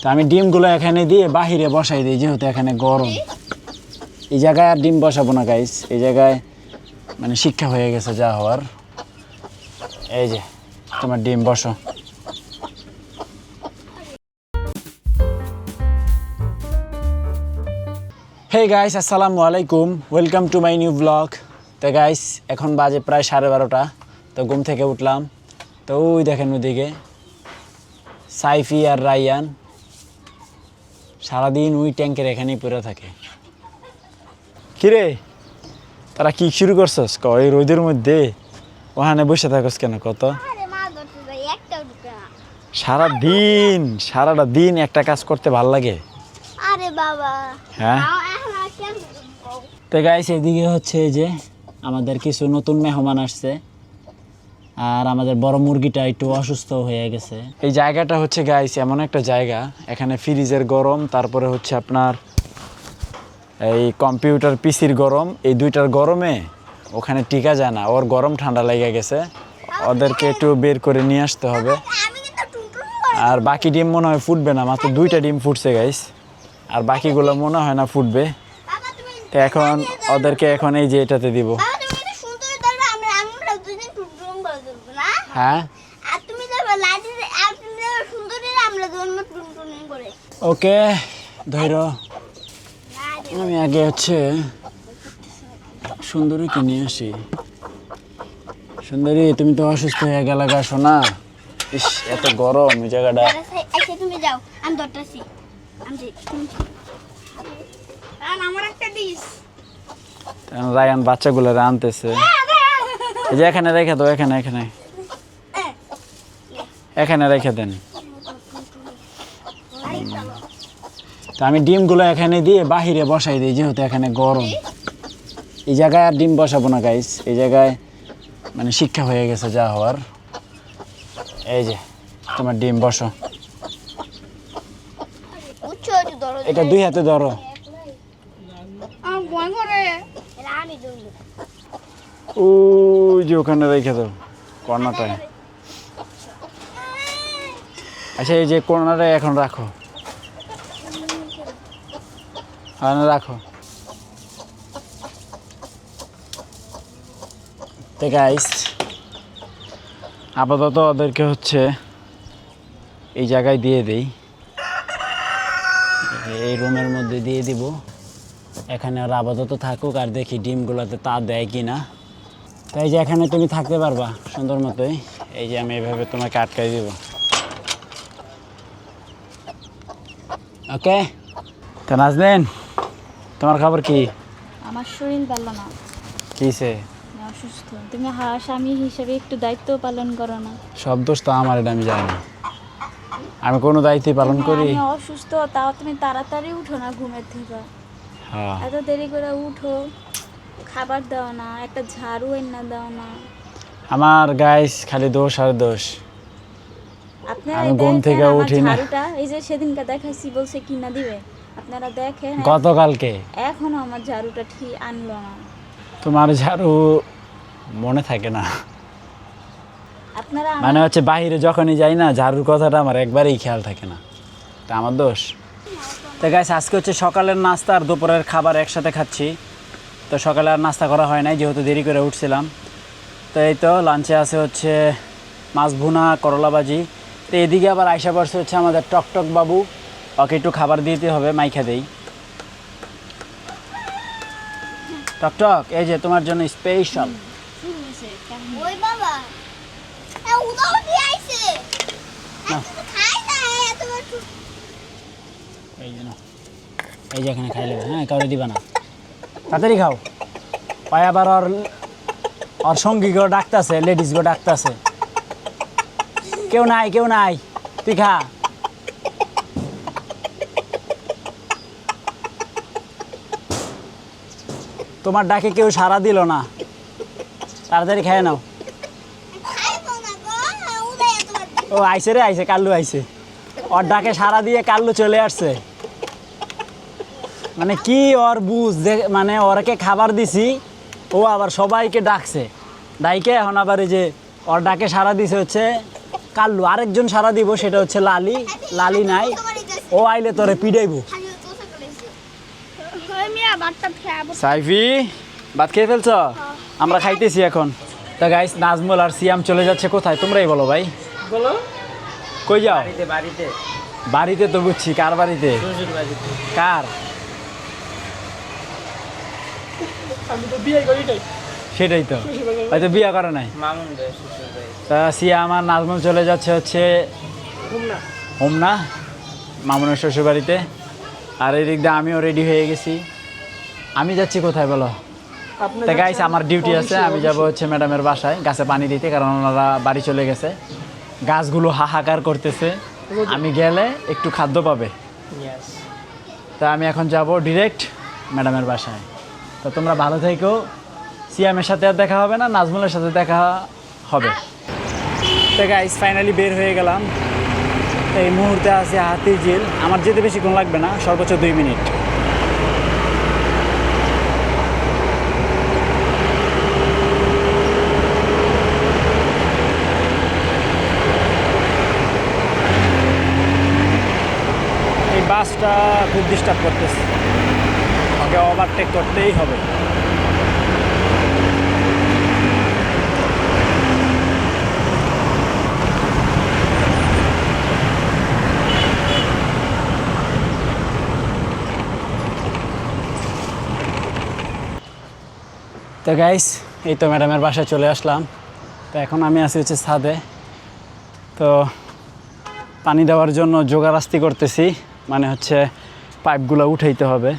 তো আমি ডিমগুলো এখানে দিয়ে বাহিরে বসাই দিই, যেহেতু এখানে গরম। এই জায়গায় আর ডিম বসাবো না গাইস এই জায়গায় মানে শিক্ষা হয়ে গেছে যা হওয়ার। এই যে, তোমার ডিম বসো। হে গাইস আসসালামু আলাইকুম। Welcome to my new vlog তো গাইস এখন বাজে প্রায় সাড়ে বারোটা। তো, ঘুম থেকে উঠলাম। তো, ওই দেখেন ওদিকে। সাইফি আর রাইয়ান। সারাদিন ওই ট্যাঙ্কের এখানেই পড়ে থাকে। কিরে তারা কি শুরু করছস? ক এই রোদের মধ্যে? ওখানে বসে থাকস কেন? কত? সারা দিন সারাটা দিন একটা কাজ করতে ভালো লাগে? আরে বাবা হ্যাঁ? তো গাইস এদিকে হচ্ছে এই যে আমাদের কিছু নতুন মেহমান আসছে। আর আমাদের বড় মুরগিটা একটু অসুস্থ হয়ে গেছে। এই জায়গাটা হচ্ছে গাইস এমন একটা জায়গা। এখানে ফ্রিজের গরম, তারপরে হচ্ছে আপনার এই কম্পিউটার পিসির গরম। এই দুইটার গরমে ওখানে টিকা যায় না। ওর গরম ঠান্ডা লেগে গেছে। ওদেরকে একটু বের করে নিয়ে আসতে হবে। আর বাকি ডিম মনে হয় ফুটবে না। মাত্র দুইটা ডিম ফুটছে গাইস আর বাকিগুলো মনে হয় না ফুটবে। তো এখন ওদেরকে এখন এই যে এটাতে দিব বাবা তুমি এটা সুন্দর ধরবে আমরা আমরা দুজন টুনটুন করে ধরবো না হ্যাঁ? আর তুমি লাঠি আর তুমি সুন্দরী আমরা টুনটুন করে। ওকে ধৈর। আমি আগে হচ্ছে সুন্দরীকে নিয়ে আসি। সুন্দরী তুমি তো অসুস্থ হয়ে গেলে গা শোনা। ইস এত গরম এই জায়গাটা। তুমি যাও আমি ধরতেছি। আমার একটা রায়ান বাচ্চাগুলো আনতেছে। এই যে এখানে রেখে দাও এখানে এখানে। এখানে রেখে দেন। তো আমি ডিমগুলো এখানে দিয়ে বাহিরে বসাই দিই যেহেতু এখানে গরম। এই জায়গায় আর ডিম বসাবো না গাইস এই জায়গায় মানে শিক্ষা হয়ে গেছে যা হওয়ার। এই যে তোমার ডিম বসো। এটা দুই হাতে ধরো। ওই যে ওখানে রেখে দাও কর্নারটায় আচ্ছা এই যে কর্নারে এখন রাখো। রাখো। গাইস আপাতত ওদেরকে হচ্ছে এই জায়গায় দিয়ে দেই। এই রুমের মধ্যে দিয়ে দিব। এখানে আর আপাতত থাকুক আর দেখি ডিমগুলোতে তা দেয় কি না তাই যে এখানে তুমি থাকতে পারবা সুন্দর মতোই। এই যে আমি এভাবে তোমাকে আটকাই দিব। ওকে। তো নাজলেন তোমার খবর কি? আমার শরীর ভালো না। কিসে অসুস্থ। তুমি স্বামী হিসেবে একটু দায়িত্ব পালন করো না। সব দোষ তো আমার এটা আমি জানি আমি কোনো দায়িত্ব পালন করি। আমি অসুস্থ তাও তুমি তাড়াতাড়ি উঠো না ঘুমের থেকে। হ্যাঁ। এত দেরি করে উঠো খাবার দাও না একটা ঝাড়ু এনে দাও না। আমার গাইস খালি দোষ আর দোষ। আপনারা আমি ঘুম থেকে উঠি না। এই যে সেদিনকে দেখাইছি বলছে কিনা দিবে। আপনারা দেখেন গতকালকে? এখনও আমার ঝাড়ুটা ঠিক আনলো না। তোমার ঝাড়ু মনে থাকে না। আপনারা মানে হচ্ছে বাইরে যখনই যাই না ঝাড়ুর কথাটা আমার একবারেই খেয়াল থাকে না। তা আমার দোষ? তো গাইস আজকে হচ্ছে সকালের নাস্তা আর দুপুরের খাবার একসাথে খাচ্ছি। তো সকালে আর নাস্তা করা হয় নাই যেহেতু দেরি করে উঠছিলাম। তো এই তো লাঞ্চে আছে হচ্ছে মাছ ভুনা করলা ভাজি। তো এদিকে আবার আইসা পড়ছে হচ্ছে আমাদের টকটক বাবু। ওকে একটু খাবার দিতে হবে মাইখা দেই। টকটক এই যে তোমার জন্য স্পেশাল এই যে নাও। এই যে এখানে খাই নেবে হ্যাঁ কাউরে দিবা না। তাড়াতাড়ি খাও। পায় আবার ওর ওর সঙ্গী কেউ ডাকতেছে লেডিস গো ডাকতেছে। কেউ নাই কেউ নাই। তুই খা। তোমার ডাকে কেউ সাড়া দিল না। তাড়াতাড়ি খেয়ে নাও। ও আইসে রে, আইসে, কাল্লু আইসে। ওর ডাকে সারা দিয়ে কাল্লু চলে আসছে। মানে কি ওর বুঝ যে মানে ওরকে খাবার দিছি, ও আবার সবাইকে ডাকছে। ডাইকে এখন আবার এই যে, ওর ডাকে সারা দিছে হচ্ছে কাল্লু আরেকজন সারা দিব সেটা হচ্ছে লালি। লালি নাই। ও আইলে তোরে পিডাইবো। সাইফি ভাত খেয়ে ফেলছ? আমরা খাইতেছি এখন। তা গাইস নাজমুল আর সিয়াম চলে যাচ্ছে কোথায়? তোমরাই বলো ভাই। বলো। কই যাও? বাড়িতে বাড়িতে। তো বুঝছি কার বাড়িতে? বাড়িতে। কার? আমি তো বিয়ে করি সেটাই তো। হয়তো বিয়ে করে নাই। তা সিয়াম আর নাজমুল চলে যাচ্ছে হচ্ছে হোমনা মামুনের শ্বশুর বাড়িতে আর এই দিক দিয়ে আমিও রেডি হয়ে গেছি। আমি যাচ্ছি কোথায় বলো? তা গাইস আমার ডিউটি আছে আমি যাব হচ্ছে ম্যাডামের বাসায় গাছে পানি দিতে কারণ ওনারা বাড়ি চলে গেছে। গাছগুলো হাহাকার করতেছে। আমি গেলে একটু খাদ্য পাবে। তা আমি এখন যাব ডিরেক্ট ম্যাডামের বাসায়। তো তোমরা ভালো থেকো। সিয়ামের সাথে আর দেখা হবে না, নাজমুলের সাথে দেখা হবে। তো গাইস ফাইনালি বের হয়ে গেলাম। এই মুহূর্তে আছে হাতি জেল। আমার যেতে বেশিক্ষণ লাগবে না, সর্বোচ্চ দুই মিনিট। এই বাসটা খুব ডিস্টার্ব করতেছে। ওকে ওভারটেক করতেই হবে। তো গাইস এই তো ম্যাডামের বাসায় চলে আসলাম। তো এখন আমি আছি হচ্ছে ছাদে। তো পানি দেওয়ার জন্য জোগাড়াস্তি করতেছি মানে হচ্ছে পাইপগুলো উঠাইতে হবে।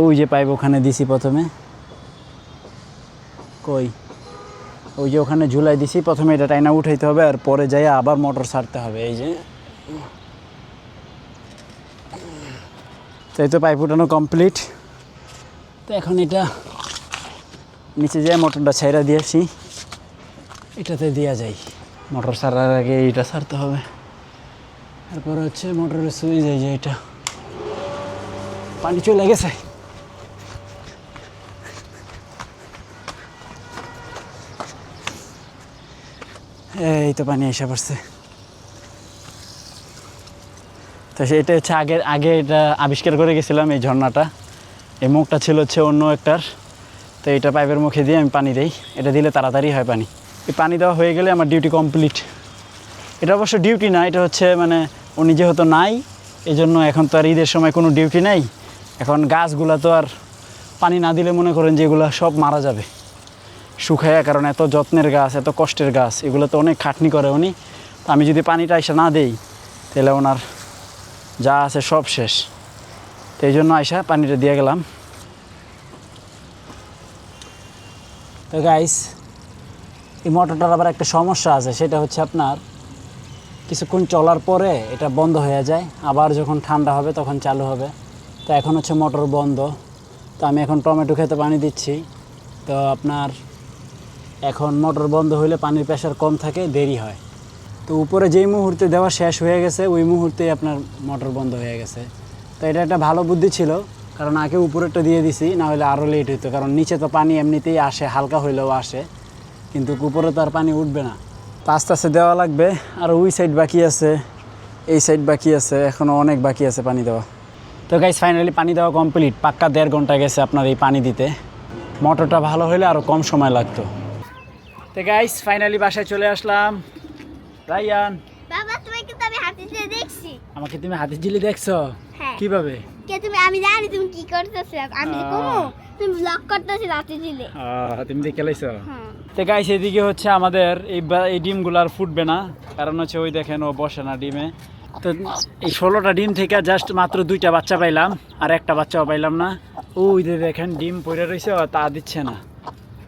ওই যে পাইপ ওখানে দিছি প্রথমে। কই? ওই যে ওখানে ঝুলাই দিছি, প্রথমে এটা টাইনা উঠাইতে হবে আর পরে যাই আবার মোটর সারতে হবে, এই যে। তো এই তো পাইপ উঠানো কমপ্লিট। তো এখন এটা নিচে যেয়ে মোটরটা ছাইরা দিয়েছি, এটাতে দেওয়া যায় মোটর সারার আগে এইটা ছাড়তে হবে। তারপর হচ্ছে মোটরের সুইচ এই যে এটা পানি চলে গেছে। এই তো পানি এসে পড়ছে। তো সেটা হচ্ছে আগে আগে এটা আবিষ্কার করে গেছিলাম এই ঝর্ণাটা। এই মুখটা ছিল হচ্ছে অন্য একটার। তো এটা পাইপের মুখে দিয়ে আমি পানি দিই। এটা দিলে তাড়াতাড়ি হয় পানি। এই পানি দেওয়া হয়ে গেলে আমার ডিউটি কমপ্লিট এটা অবশ্য ডিউটি না, এটা হচ্ছে মানে উনি যেহেতু নাই এই জন্য এখন তো আর ঈদের সময় কোনো ডিউটি নেই। এখন গাছগুলো তো আর পানি না দিলে মনে করেন যে এগুলো সব মারা যাবে। শুকায়, কারণ এত যত্নের গাছ, এত কষ্টের গাছ, এগুলো তো অনেক খাটনি করে উনি। তো আমি যদি পানিটা এসে না দেই, তাহলে ওনার যা আছে সব শেষ। তো এই জন্য আইসা পানিটা দিয়ে গেলাম। তো গাইস এই মোটরটার আবার একটা সমস্যা আছে, সেটা হচ্ছে আপনার কিছুক্ষণ চলার পরে এটা বন্ধ হয়ে যায়, আবার যখন ঠান্ডা হবে তখন চালু হবে। তো এখন হচ্ছে মোটর বন্ধ। তো আমি এখন টমেটো খেতে পানি দিচ্ছি। তো আপনার এখন মোটর বন্ধ হলে পানির প্রেশার কম থাকে, দেরি হয়। তো উপরে যেই মুহূর্তে দেওয়া শেষ হয়ে গেছে, ওই মুহূর্তেই আপনার মোটর বন্ধ হয়ে গেছে। তো এটা একটা ভালো বুদ্ধি ছিল। কারণ আগে উপরেরটা দিয়ে দিছি না হলে আরও লেট হইতো কারণ নিচে তো পানি এমনিতেই আসে হালকা হইলেও আসে কিন্তু উপরে তো আর পানি উঠবে না। তো আস্তে আস্তে দেওয়া লাগবে আর ওই সাইড বাকি আছে এই সাইড বাকি আছে এখনও অনেক বাকি আছে পানি দেওয়া। তো গাইজ ফাইনালি পানি দেওয়া কমপ্লিট পাক্কা দেড় ঘণ্টা গেছে আপনার এই পানি দিতে। মোটরটা ভালো হলে আরও কম সময় লাগতো। তো গাইজ ফাইনালি বাসায় চলে আসলাম। রাইয়ান বাবা তোমাকে কিন্তু আমি হাতে দেখছি। আমাকে তুমি হাতের ঝিলি দেখছ? হ্যাঁ। কীভাবে? তুমি আমি জানি তুমি কি করতেছিলে আমি কমো তুমি ব্লক করতেছিলে দিলে। তুমি দেখে লাইছো? হ্যাঁ। তো গাইস এদিকে হচ্ছে আমাদের এই এই ডিমগুলো আর ফুটবে না কারণ হচ্ছে ওই দেখেন ও বসে না ডিমে। তো এই ষোলোটা ডিম থেকে জাস্ট মাত্র দুইটা বাচ্চা পাইলাম আর একটা বাচ্চাও পাইলাম না। ওই দেখেন ডিম পড়ে রয়েছে তা দিচ্ছে না।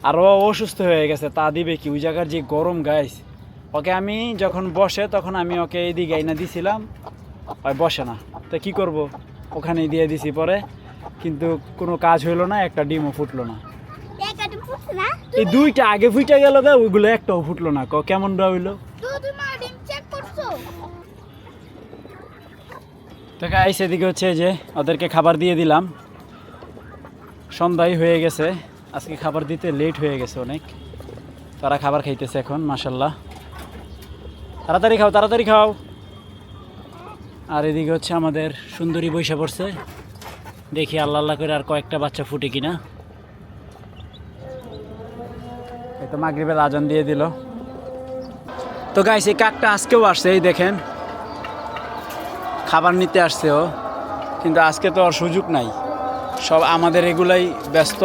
আর ও অসুস্থ হয়ে গেছে তা দিবে কি? ওই জায়গার যে গরম গাইস ওকে আমি যখন বসে তখন আমি ওকে এইদিকে আইনা দিছিলাম ওই বসে না। তো কি করব? ওখানেই দিয়ে দিছি পরে কিন্তু কোনো কাজ হইল না একটা ডিমও ফুটলো না। এই দুইটা আগে ফুটে গেল গা ওইগুলো একটাও ফুটলো না ক কেমন হইল? তো তো গাইস এদিকে হচ্ছে যে ওদেরকে খাবার দিয়ে দিলাম। সন্ধ্যায় হয়ে গেছে আজকে খাবার দিতে লেট হয়ে গেছে অনেক। তারা খাবার খাইতেছে এখন মাসাল্লাহ তাড়াতাড়ি খাও তাড়াতাড়ি খাও। আর এদিকে হচ্ছে আমাদের সুন্দরী বৈশা পড়ছে। দেখি আল্লাহ আল্লাহ করে আর কয়েকটা বাচ্চা ফুটে কিনা। তো মাগরিবের আজান দিয়ে দিল। তো গাইস এই কাকটা আজকেও আসছে, এই দেখেন। খাবার নিতে আসছে ও, কিন্তু আজকে তো ওর সুযোগ নাই। সব আমাদের এগুলাই ব্যস্ত।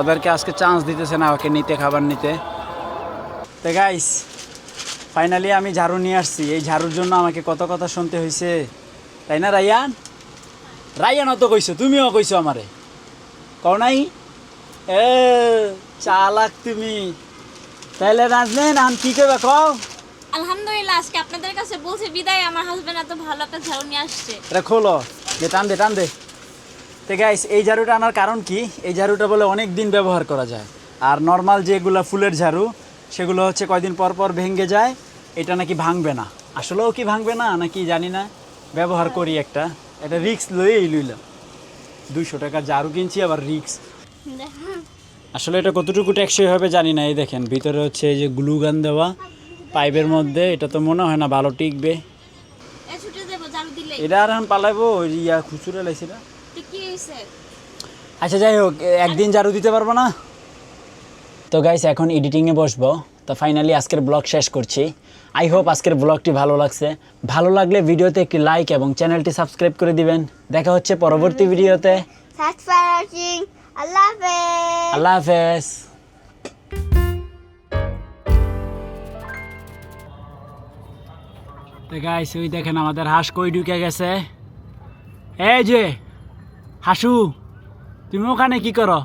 ওদেরকে আজকে চান্স দিতেছে না ওকে নিতে, খাবার নিতে। তো গাইস ফাইনালি আমি ঝাড়ু নিয়ে আসছি। এই ঝাড়ুর জন্য আমাকে কত কথা শুনতে হয়েছে তাই না রাইয়ান রাইয়ানও তো কইছো তুমিও কইছো আমারে। কও নাই? এ চালাক তুমি। তাইলে রাজনেন আন কি করবে কও? আলহামদুলিল্লাহ আজকে আপনাদের কাছে বলছে বিদায়। আমার হাজবেন্ড এত ভালো একটা ঝাড়ু নিয়ে আসছে। এটা খোলো। দে টান দে টান দে। তো গাইস এই ঝাড়ুটা আনার কারণ কি? এই ঝাড়ুটা বলে অনেক দিন ব্যবহার করা যায়। আর নর্মাল যেগুলো ফুলের ঝাড়ু সেগুলো হচ্ছে কয়দিন পর পর ভেঙে যায় এটা নাকি ভাঙবে না। আসলেও কি ভাঙবে না নাকি জানি না ব্যবহার করি একটা। এটা রিক্স লইয়েই লইলাম। দুইশো টাকা ঝাড়ু কিনছি আবার রিক্স আসলে এটা কতটুকু টেকসই হবে জানি না এই দেখেন ভিতরে হচ্ছে এই যে গ্লু গান দেওয়া পাইপের মধ্যে এটা তো মনে হয় না ভালো টিকবে। এটা আর এখন পালাইবো ইয়া খুচুরে লাইছি আচ্ছা যাই হোক একদিন ঝাড়ু দিতে পারব না? তো গাইস এখন এডিটিংয়ে বসবো। তো ফাইনালি আজকের ব্লগ শেষ করছি। আই হোপ আজকের ব্লগটি ভালো লাগছে। ভালো লাগলে ভিডিওতে একটি লাইক এবং চ্যানেলটি সাবস্ক্রাইব করে দিবেন। দেখা হচ্ছে পরবর্তী ভিডিওতে. Allah Hafiz. আল্লাহ হাফেজ। তো গাইস ওই দেখেন আমাদের হাঁস কই ঢুকে গেছে? এই যে হাসু তুমি ওখানে কি করো?